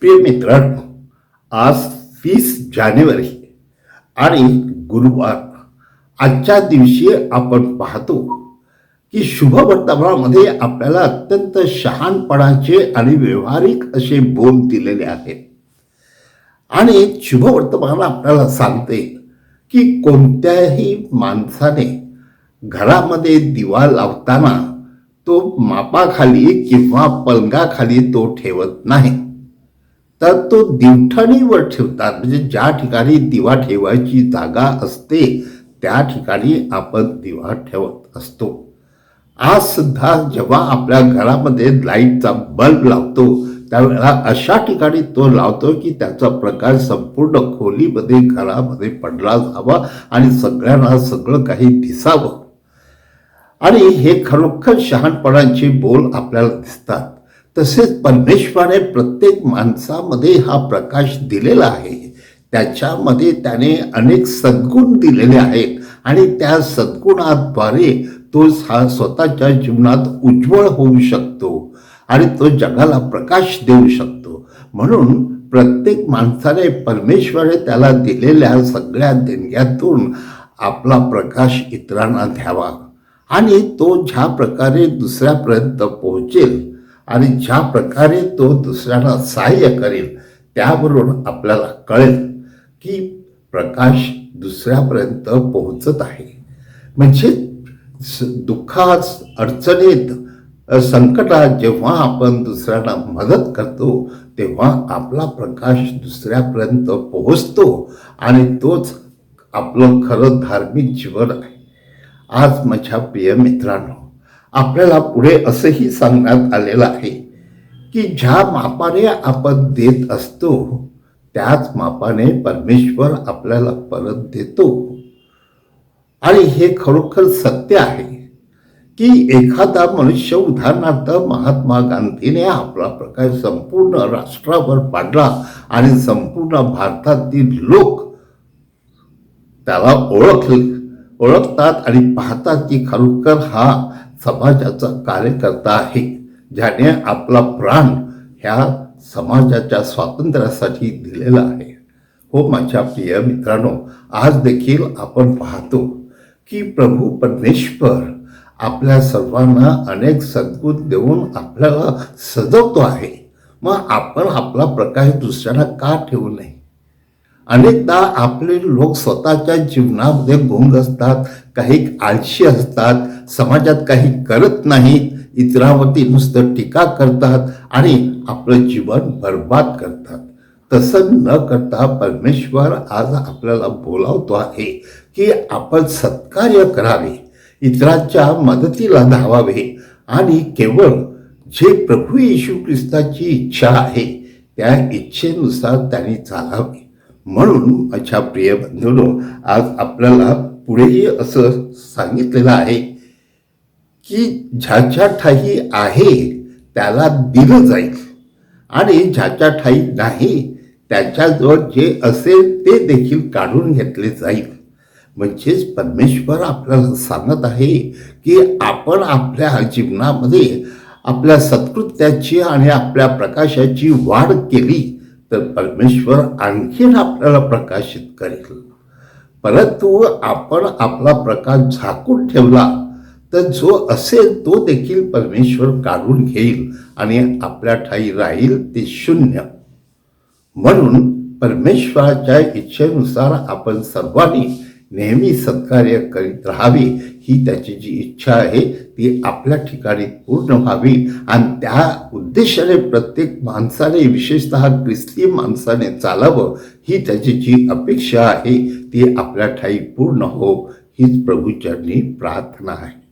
प्रिय मित्रांनो आज वीस जानेवारी आणि गुरुवार. आजच्या दिवशी आपण पाहतो की शुभ वर्तमानामध्ये आपल्याला अत्यंत शहाणपणाचे आणि व्यवहारिक असे बोध दिलेले आहेत. आणि शुभ वर्तमान आपल्याला सांगते की कोणत्याही माणसाने घरामध्ये दिवा लावताना तो मापाखाली किंवा पलंगाखाली तो ठेवत नाही. तर तो दिवठणीवर ठेवतात. म्हणजे ज्या ठिकाणी दिवा ठेवायची जागा असते त्या ठिकाणी आपण दिवा ठेवत असतो. आज सुद्धा जेव्हा आपल्या घरामध्ये लाईटचा बल्ब लावतो त्यावेळेला अशा ठिकाणी तो लावतो की त्याचा प्रकाश संपूर्ण खोलीमध्ये घरामध्ये पडला जावा आणि सगळ्यांना सगळं काही दिसावं. आणि हे खरोखर शहाणपणाचे बोल आपल्याला दिसतात. तसेच परमेश्वराने प्रत्येक माणसामध्ये हा प्रकाश दिलेला आहे. त्याच्यामध्ये त्याने अनेक सद्गुण दिलेले आहेत. आणि त्या सद्गुणाद्वारे तो हा स्वतःच्या जीवनात उज्ज्वल होऊ शकतो. आणि तो जगाला प्रकाश देऊ शकतो. म्हणून प्रत्येक माणसाने परमेश्वराने त्याला दिलेल्या सगळ्या देणग्यातून आपला प्रकाश इतरांना द्यावा. आणि तो ज्या प्रकारे दुसऱ्यापर्यंत पोहोचेल आणि ज्या प्रकारे तो दुसऱ्यांना सहाय्य करेल त्यावरून आपल्याला कळेल की प्रकाश दुसऱ्यापर्यंत पोहोचत आहे. म्हणजे दुःखात अडचणीत संकटात जेव्हा आपण दुसऱ्यांना मदत करतो तेव्हा आपला प्रकाश दुसऱ्यापर्यंत पोहोचतो आणि तोच आपलं खरं धार्मिक जीवन आहे. आज माझ्या प्रिय मित्रांनो आपल्याला पुढे असंही सांगण्यात आलेलं आहे की ज्या मापाने आपण देत असतो त्याच मापाने परमेश्वर आपल्याला परत देतो. आणि हे खरोखर सत्य आहे की एखादा मनुष्य उदाहरणार्थ महात्मा गांधीने आपला प्रकाश संपूर्ण राष्ट्रावर पाडला आणि संपूर्ण भारतातील लोक त्याला ओळख ओळखतात आणि पाहतात की खरोखर हा समाजाचा कार्यकर्ता आहे ज्याने आपला प्राण ह्या समाजाच्या स्वातंत्र्यासाठी दिलेला आहे. हो माझ्या प्रिय मित्रांनो आज देखील आपण पाहतो की प्रभू परमेश्वर आपल्या सर्वांना अनेक सद्गुण देऊन आपल्याला सजवतो आहे. मग आपण आपला प्रकाश दुसऱ्यांना का ठेवू नये? अनेकदा आपले लोक स्वतःच्या जीवनामध्ये गुंग असतात काही आळशी असतात समाजात काही करत नाहीत इतरावरती नुसतं टीका करतात आणि आपलं जीवन बर्बाद करतात. तसं न करता परमेश्वर आज आपल्याला बोलावतो आहे की आपण सत्कार्य करावे इतरांच्या मदतीला धावावे आणि केवळ जे प्रभू येशू ख्रिस्ताची इच्छा आहे त्या इच्छेनुसार त्यांनी चालावे. म्हणून अच्छा प्रिय बंधूनो आज आपल्याला पुढेही असं सांगितलेलं आहे की ज्याच्या ठाई आहे त्याला दिलं जाईल. आणि ज्याच्या ठाई नाही त्याच्याजवळ जे असेल ते देखील काढून घेतले जाईल. म्हणजेच परमेश्वर आपल्याला सांगत आहे की आपण आपल्या जीवनामध्ये आपल्या सत्कृत्याची आणि आपल्या प्रकाशाची वाढ केली. तर परमेश्वर आणखीन आपल्याला प्रकाशित करेल. परंतु आपण आपला प्रकाश झाकून ठेवला तर जो असेल तो देखील परमेश्वर काढून घेईल आणि आपल्या ठाई राहील ते शून्य. म्हणून परमेश्वराच्या इच्छेनुसार आपण सर्वांनी नेहमी सत्कार्य करीत राहावी ही त्याची जी इच्छा आहे ती आपल्या ठिकाणी पूर्ण व्हावी. आणि त्या उद्देशाने प्रत्येक माणसाने विशेषतः ख्रिस्ती माणसाने चालावं ही त्याची जी अपेक्षा आहे ती आपल्या ठाई पूर्ण हो हीच प्रभूचरणी प्रार्थना आहे.